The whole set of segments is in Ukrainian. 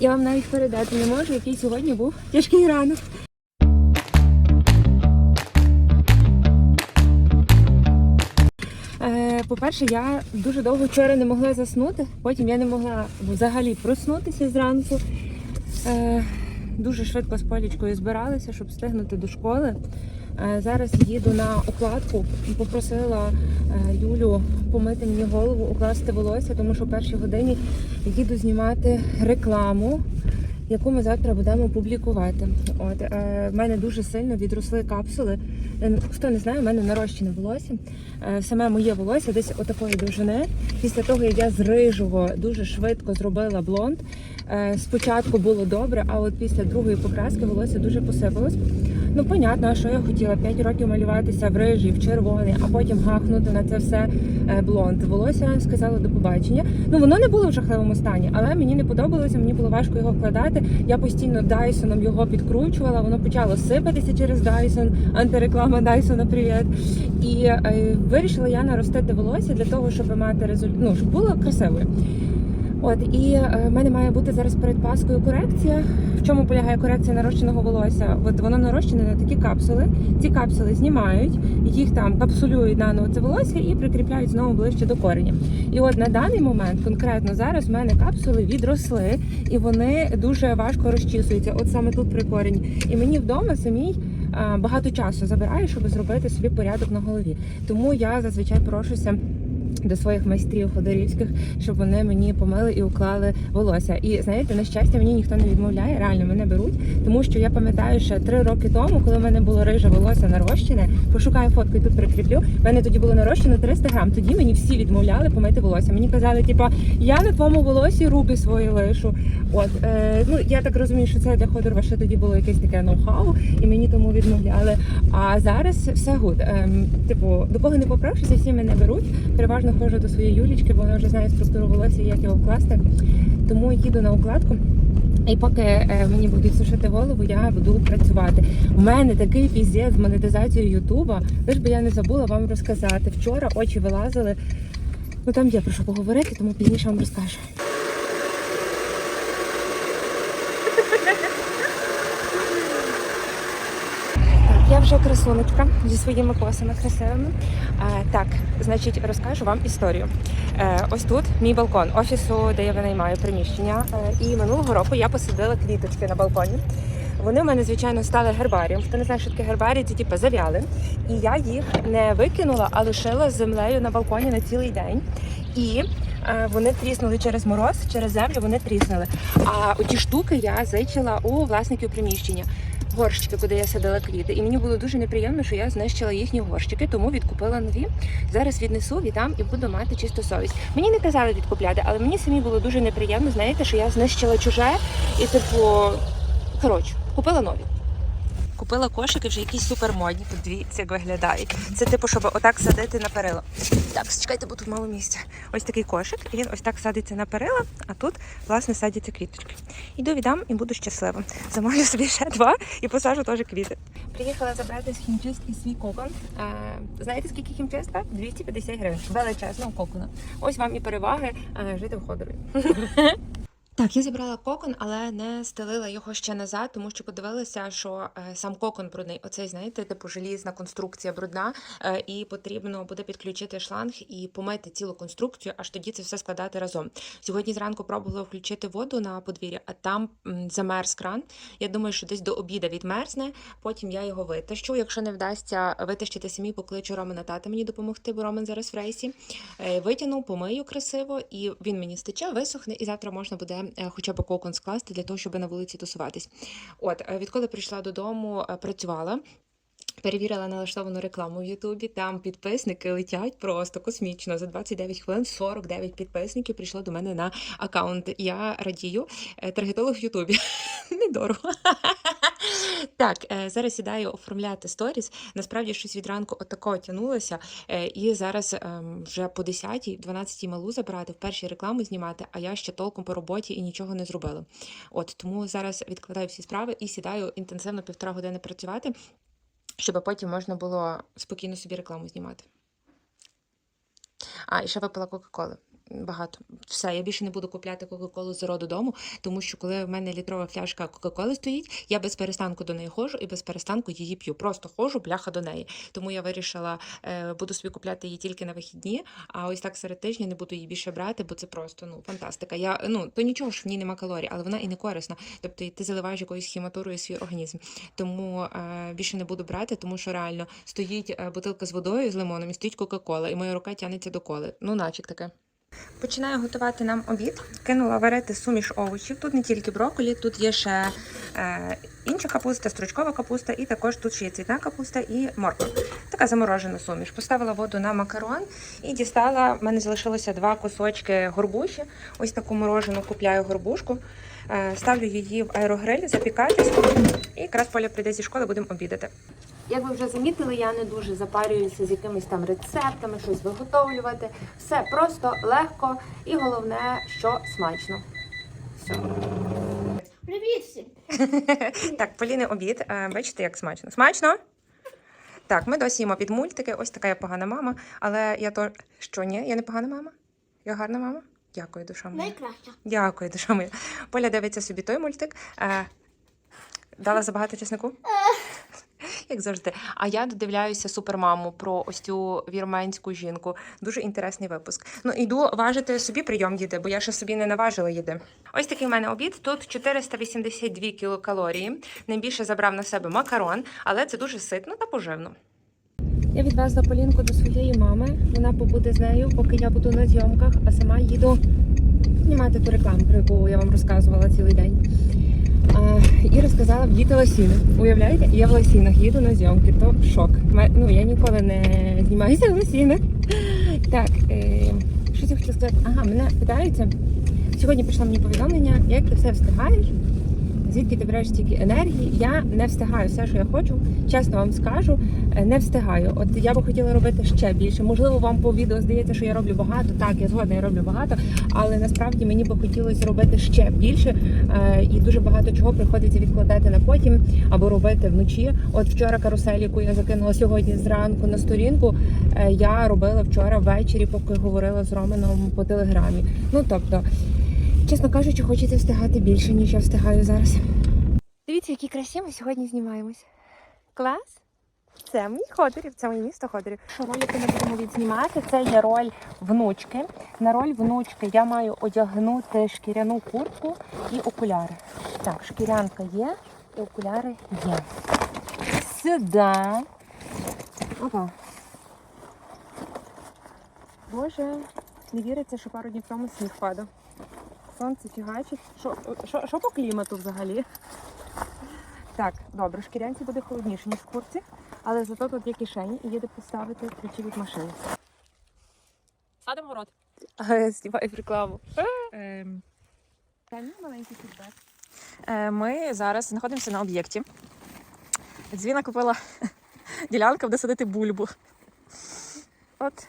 Я вам навіть передати не можу, який сьогодні був тяжкий ранок. Е, По-перше, я дуже довго вчора не могла заснути, потім я не могла взагалі проснутися зранку. Е, Дуже швидко з полічкою збиралася, щоб встигнути до школи. Е, Зараз їду на укладку і попросила е, Юлю помити мені голову, укласти волосся, тому що в першій годині їду знімати рекламу, яку ми завтра будемо публікувати. От е, в мене дуже сильно відросли капсули. Е, Хто не знає, в мене нарощене волосся. Саме моє волосся десь отакої довжини. Після того, як я з рижого дуже швидко зробила блонд. Спочатку було добре, а от після другої покраски волосся дуже посипалось. Ну, понятно, що я хотіла 5 років малюватися в рижий, в червоний, а потім гахнути на це все е, блонд. Волосся сказала до побачення. Ну воно не було в жахливому стані, але мені не подобалося, мені було важко його вкладати. Я постійно Дайсоном його підкручувала. Воно почало сипатися через Дайсон. Антиреклама Дайсона, привіт. І е, вирішила я наростити волосся для того, щоб мати результат, ну, щоб було красивою. От і е, в мене має бути зараз перед Паскою корекція. В чому полягає корекція нарощеного волосся? От воно нарощене на такі капсули. Ці капсули знімають, їх там капсулюють наново це волосся і прикріпляють знову ближче до кореня. І от на даний момент, конкретно зараз, в мене капсули відросли і вони дуже важко розчісуються. От саме тут при корені. І мені вдома самій. Багато часу забирає, щоб зробити собі порядок на голові. Тому я зазвичай прошуся до своїх майстрів ходорівських, щоб вони мені помили і уклали волосся. І знаєте, на щастя, мені ніхто не відмовляє, реально мене беруть, тому що я пам'ятаю, що три роки тому, коли в мене було риже волосся нарощене, пошукаю фотку і тут прикріплю. В мене тоді було нарощено 300 грам. Тоді мені всі відмовляли помити волосся. Мені казали, типа, я на твоєму волосі руки свої лишу. От е, ну я так розумію, що це для Ходорова ще тоді було якесь таке ноу-хау, і мені тому відмовляли. А зараз все гуд. Ем, типу, до кого не попрошуся, всі мене беруть. Переважно ходжу до своєї Юлічки, бо вона вже знає структуру волосся, і як його вкласти. Тому їду на укладку. І поки е, мені будуть сушити голову, я буду працювати. У мене такий піздець з монетизацією Ютуба. Лиш би я не забула вам розказати. Вчора очі вилазили. Ну там є про що поговорити, тому пізніше вам розкажу. Так, я вже красунечка зі своїми косами красивими. А, так, значить, розкажу вам історію. Е, ось тут мій балкон офісу, де я винаймаю приміщення. Е, і минулого року я посадила квіточки на балконі. Вони в мене, звичайно, стали гербарієм. Хто не знає, що таке гербарій, це типу зав'яли. І я їх не викинула, а лишила з землею на балконі на цілий день. І е, вони тріснули через мороз, через землю вони тріснули. А оті штуки я зичила у власників приміщення. Горщики, куди я садила квіти, і мені було дуже неприємно, що я знищила їхні горщики, тому відкупила нові. Зараз віднесу, віддам і буду мати чисту совість. Мені не казали відкупляти, але мені самі було дуже неприємно, знаєте, що я знищила чуже і типу, коротше, купила нові. Купила кошики вже якісь супермодні. Тут дивіться, як виглядають. Це типу, щоб отак садити на перила. Так, чекайте, бо тут мало місця. Ось такий кошик, і він ось так садиться на перила, а тут, власне, садяться квіточки. Іду віддам і буду щаслива. Замовлю собі ще два і посажу теж квіти. Приїхала забрати з хімчистки свій кокон. А, знаєте, скільки хімчистка? 250 гривень. Величезного кокона. Ось вам і переваги а, жити в ходові. Так, я забрала кокон, але не стелила його ще назад, тому що подивилася, що е, сам кокон брудний. Оцей, знаєте, типу желізна конструкція брудна, е, і потрібно буде підключити шланг і помити цілу конструкцію, аж тоді це все складати разом. Сьогодні зранку пробувала включити воду на подвір'я, а там замерз кран. Я думаю, що десь до обіда відмерзне. Потім я його витащу. Якщо не вдасться витащити самі, покличу Романа тата мені допомогти, бо Роман зараз в рейсі. Е, Витягну, помию красиво, і він мені стече, висохне, і завтра можна буде хоча б кокон скласти для того, щоб на вулиці тусуватись. От, е, відколи прийшла додому, е, працювала. Перевірила налаштовану рекламу в Ютубі. Там підписники летять просто космічно. За 29 хвилин 49 підписників прийшло до мене на аккаунт. Я радію. Е, Таргетолог в Ютубі. Недорого. Так, е, зараз сідаю оформляти сторіс. Насправді щось від ранку отако тягнулося. Е, І зараз ем, вже по 10 12 малу забирати, в першій рекламу знімати, а я ще толком по роботі і нічого не зробила. От тому зараз відкладаю всі справи і сідаю інтенсивно півтора години працювати, щоб потім можна було спокійно собі рекламу знімати. А, і ще випила Кока-Коли. Багато. Все, я більше не буду купляти Кока-Колу з роду дому, тому що коли в мене літрова пляшка Кока-Коли стоїть, я без перестанку до неї ходжу і без перестанку її п'ю. Просто ходжу, бляха до неї. Тому я вирішила, е, буду собі купляти її тільки на вихідні, а ось так серед тижня не буду її більше брати, бо це просто ну фантастика. Я ну то нічого ж в ній нема калорій, але вона і не корисна. Тобто ти заливаєш якоюсь хіматурою свій організм. Тому е, більше не буду брати, тому що реально стоїть е, бутилка з водою з лимоном і стоїть Кока-Кола, і моя рука тягнеться до коли. Ну, наче таке. Починаю готувати нам обід. Кинула варити суміш овочів. Тут не тільки брокколі, тут є ще е, інша капуста, стручкова капуста, і також тут ще є цвітна капуста і морква. Така заморожена суміш. Поставила воду на макарон і дістала. В мене залишилося два кусочки горбуші. Ось таку морожену купляю горбушку. Е, ставлю її в аерогриль, запікатись. І якраз Поля прийде зі школи, будемо обідати. Як ви вже замітили, я не дуже запарююся з якимись там рецептами, щось виготовлювати. Все просто, легко і головне, що смачно. Все. Привіт всім! Так, Поліни обід. Е, Бачите, як смачно. Смачно? Так, ми досі їмо під мультики. Ось така я погана мама. Але я то. Що ні? Я не погана мама? Я гарна мама? Дякую, душа моя. Найкраща. Дякую, душа моя. Поля дивиться собі той мультик. Е, дала забагато чеснику? Як завжди. А я додивляюся супермаму про ось цю вірменську жінку. Дуже інтересний випуск. Ну, іду важити собі прийом їди, бо я ще собі не наважила їди. Ось такий в мене обід. Тут 482 кілокалорії. Найбільше забрав на себе макарон, але це дуже ситно та поживно. Я відвезла Полінку до своєї мами. Вона побуде з нею, поки я буду на зйомках, а сама їду знімати ту рекламу, про яку я вам розказувала цілий день. А, і розказала в діти лосіни. Уявляєте, я в лосінах їду на зйомки, то шок. Ну, я ніколи не знімаюся в лосінах. Так, е, що я хотіла сказати? Ага, мене питаються. Сьогодні прийшло мені повідомлення, як ти все встигаєш, звідки ти береш стільки енергії. Я не встигаю все, що я хочу. Чесно вам скажу, е, не встигаю. От я би хотіла робити ще більше. Можливо, вам по відео здається, що я роблю багато. Так, я згодна, я роблю багато, але насправді мені би хотілося робити ще більше. Е, І дуже багато чого приходиться відкладати на потім або робити вночі. От вчора карусель, яку я закинула сьогодні зранку на сторінку, е, я робила вчора ввечері, поки говорила з Романом по телеграмі. Ну тобто. Чесно кажучи, хочеться встигати більше, ніж я встигаю зараз. Дивіться, які красиві ми сьогодні знімаємось. Клас! Це мій ходорів, це моє місто ходорів. Що ролики ми будемо відзнімати? Це є роль внучки. На роль внучки я маю одягнути шкіряну куртку і окуляри. Так, шкірянка є і окуляри є. Сюди. Опа. Боже, не віриться, що пару днів тому сніг падав. Сонце фігачить. Що, що, що по клімату взагалі? Так, добре, шкірянці буде холодніше, ніж в курці, але зато тут є кишені і є де поставити ключі від машини. Садимо город. Знімай рекламу. Ем, Та ні, маленький фідбек. е, Ми зараз знаходимося на об'єкті. Дзвіна купила ділянку, де садити бульбу. От.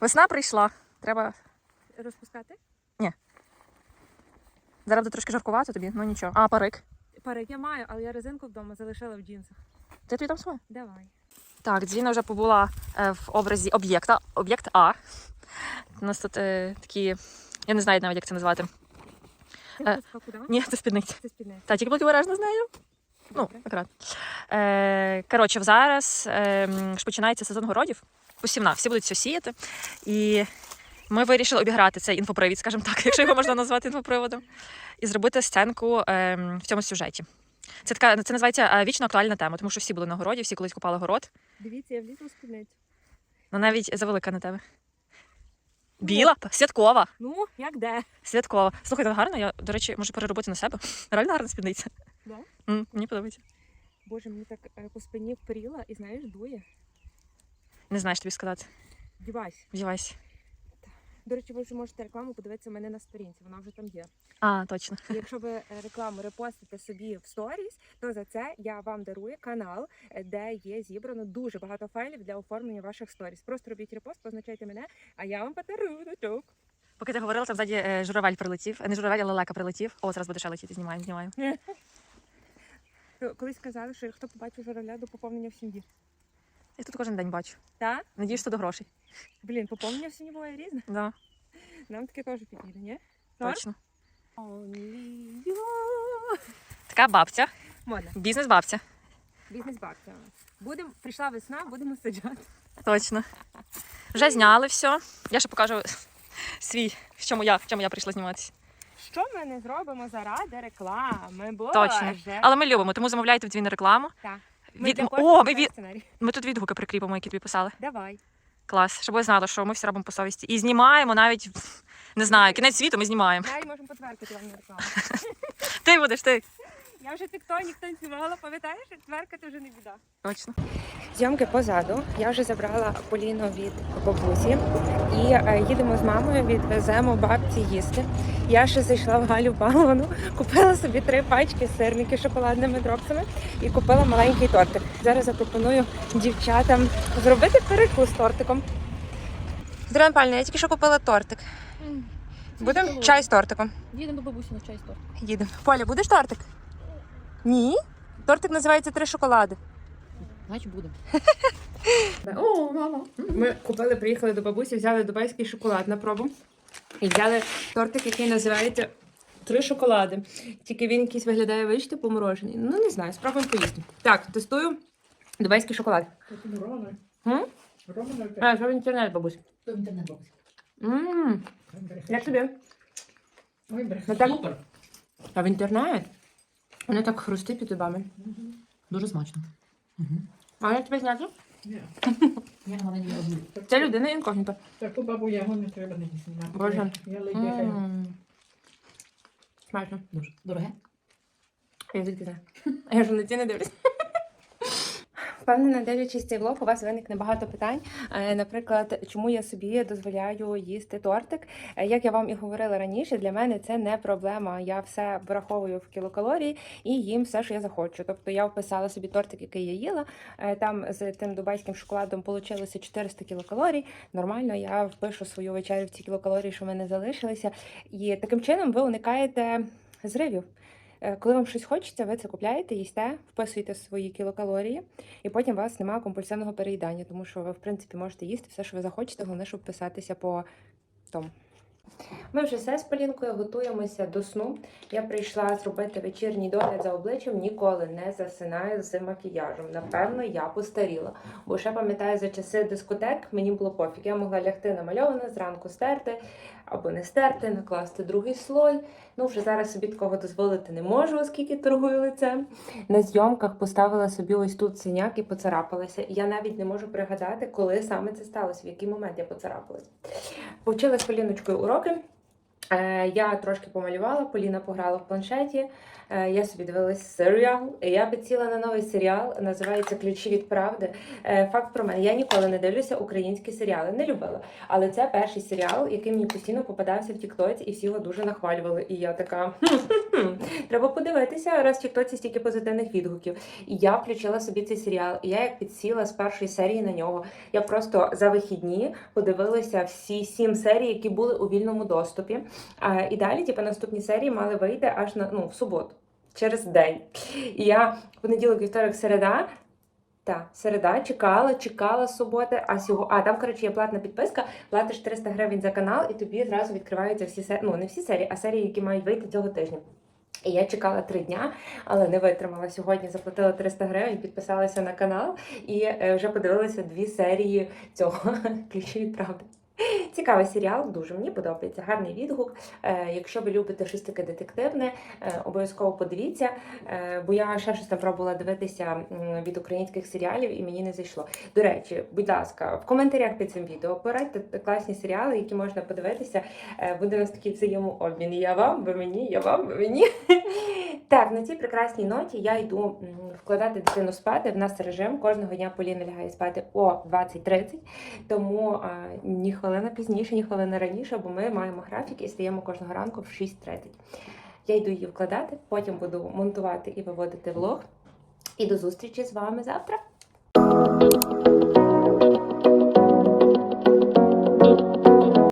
Весна прийшла. Треба. Розпускати? Зараз буде трошки жаркувато тобі, ну нічого. А, парик. Парик я маю, але я резинку вдома залишила в джинсах. Ти тобі там своє? Давай. Так, Дзвіна вже побула е, в образі об'єкта. Об'єкт А. У нас тут е, такі. Я не знаю навіть, як це назвати. Це Е? Ні, це спідниця. Це спідниця. Та тільки будь обережно з нею. Ну, якраз. Е, коротше, зараз е, ж починається сезон городів. Посівна, всі будуть все сіяти. І ми вирішили обіграти цей інфопривід, скажімо так, якщо його можна назвати інфоприводом, і зробити сценку е, в цьому сюжеті. Це така це називається е, вічно актуальна тема, тому що всі були на городі, всі колись купали город. Дивіться, я влізла в спідницю. Ну навіть завелика на тебе. Біла, святкова. Ну, як де? Святкова. Слухай, так гарно. Я, до речі, можу переробити на себе. Реально гарна спідниця. Да? М, мені подобається. Боже, мені так е, по спині впріла і знаєш, дує. Не знаю, що тобі сказати. Дівайся. Вдівайся. До речі, ви вже можете рекламу подивитися в мене на сторінці, вона вже там є. А, точно. І Якщо ви е, рекламу репостите собі в сторіс, то за це я вам дарую канал, е, де є зібрано дуже багато файлів для оформлення ваших сторіс. Просто робіть репост, позначайте мене, а я вам подарую дочок. Поки ти говорила, там ззаді е, журавель прилетів. Не журавель, а лелека прилетів. О, зараз буде ще летіти, знімаємо, знімаємо. Колись казали, що хто побачив журавля до поповнення в сім'ї. Я тут кожен день бачу. Так? Надіюсь, що до грошей. Блін, поповнення в сім'ї буває різне. Да. Нам таке теж підійде, ні? Точно. Only you. Така бабця, Модно. бізнес-бабця. Бізнес бабця. Будем, прийшла весна, будемо саджати. Точно. Вже зняли все. Я ще покажу свій, в чому я, в чому я прийшла зніматися. Що ми не зробимо заради реклами? Боже. Точно. Але ми любимо, тому замовляйте в дві на рекламу. Так. Від- для О, ми від- сценарій. Ми тут відгуки прикріпимо, які тобі писали. Давай. Клас. Щоб ви знали, що ми все робимо по совісті. І знімаємо навіть, не знаю, кінець світу ми знімаємо. Далі можемо потвердити вам рекламу. Ти будеш, ти. Я вже тіктонік танцювала, пам'ятаєш? Тверкати вже не біда. Точно. Зйомки позаду. Я вже забрала Поліну від бабусі і е, їдемо з мамою, відвеземо бабці їсти. Я ще зайшла в Галю Паловану, купила собі три пачки сирників з шоколадними дропсами і купила маленький тортик. Зараз запропоную дівчатам зробити перекус тортиком. Здравствуй, Пальна, я тільки що купила тортик. Будемо чай з тортиком. Їдемо до бабусі на чай з тортом. Їдемо. Поля, будеш тортик? Ні. Тортик називається три шоколади. Значить буде. О, мама. Ми купили, приїхали до бабусі, взяли дубайський шоколад на пробу. І взяли тортик, який називається Три шоколади. Тільки він якийсь виглядає вичти поморожений. Ну, не знаю, спробуємо поїсти. Так, тестую дубайський шоколад. М? А, що в інтернет, бабусь? Ммм, як тобі? Ну. А в інтернет? Воно так хрустить під зубами. Дуже смачно. А я тебе зняти? Я головне не одну. Це людина інкогніта. Таку бабу ягу не треба не знімати. Боже. Я ледь. М. Смачно. Дуже. Дороге? Я звідки знаю? Я ж на ці не дивлюсь. Впевнена, дивлячись цей влог, у вас виникне багато питань. Е, Наприклад, чому я собі дозволяю їсти тортик? Е, Як я вам і говорила раніше, для мене це не проблема. Я все враховую в кілокалорії і їм все, що я захочу. Тобто я вписала собі тортик, який я їла. Е, Там з тим дубайським шоколадом вийшло 400 кілокалорій. Нормально, я впишу свою вечерю в ці кілокалорії, що в мене залишилися. І таким чином ви уникаєте зривів. Е, Коли вам щось хочеться, ви це купляєте, їсте, вписуєте свої кілокалорії, і потім у вас немає компульсивного переїдання, тому що ви, в принципі, можете їсти все, що ви захочете, головне, щоб вписатися по тому. Ми вже все з Полінкою готуємося до сну. Я прийшла зробити вечірній догляд за обличчям, ніколи не засинаю з макіяжем. Напевно, я постаріла. Бо ще пам'ятаю за часи дискотек, мені було пофіг. Я могла лягти намальована, зранку стерти або не стерти, накласти другий слой. Ну, вже зараз собі такого дозволити не можу, оскільки торгую лицем. На зйомках поставила собі ось тут синяк і поцарапалася. Я навіть не можу пригадати, коли саме це сталося, в який момент я поцарапалася. Повчила з Поліночкою уроки. Е, Я трошки помалювала, Поліна пограла в планшеті. Е, Я собі дивилась серіал. Я підсіла на новий серіал, називається Ключі від правди. Е, Факт про мене. Я ніколи не дивлюся українські серіали, не любила. Але це перший серіал, який мені постійно попадався в Тіктоці, і всі його дуже нахвалювали. І я така «Хм-хм-хм, треба подивитися, раз в Тіктоці стільки позитивних відгуків. І я включила собі цей серіал. Я як підсіла з першої серії на нього. Я просто за вихідні подивилася всі сім серій, які були у вільному доступі. А, і далі, типу, наступні серії мали вийти аж на ну, в суботу, через день. І я понеділок, вівторок, середа. Так, середа чекала, чекала суботи, а сього. А там, коротше, є платна підписка, платиш 300 гривень за канал, і тобі зразу відкриваються всі серії. Ну, не всі серії, а серії, які мають вийти цього тижня. І я чекала три дня, але не витримала. Сьогодні заплатила 300 гривень, підписалася на канал і е, вже подивилася дві серії цього ключі від правди. Цікавий серіал, дуже мені подобається. Гарний відгук. Е, якщо ви любите щось таке детективне, е, обов'язково подивіться. Е, бо я ще щось там пробувала дивитися від українських серіалів і мені не зайшло. До речі, будь ласка, в коментарях під цим відео порадьте класні серіали, які можна подивитися. Буде у нас такий взаємообмін. Я вам, ви мені, я вам, ви мені. Так, на цій прекрасній ноті я йду вкладати дитину спати. В нас режим кожного дня Поліна лягає спати о 20.30, тому а, ні хвилина пізніше, ні хвилина раніше, бо ми маємо графік і стаємо кожного ранку в 6.30. Я йду її вкладати, потім буду монтувати і виводити влог. І до зустрічі з вами завтра.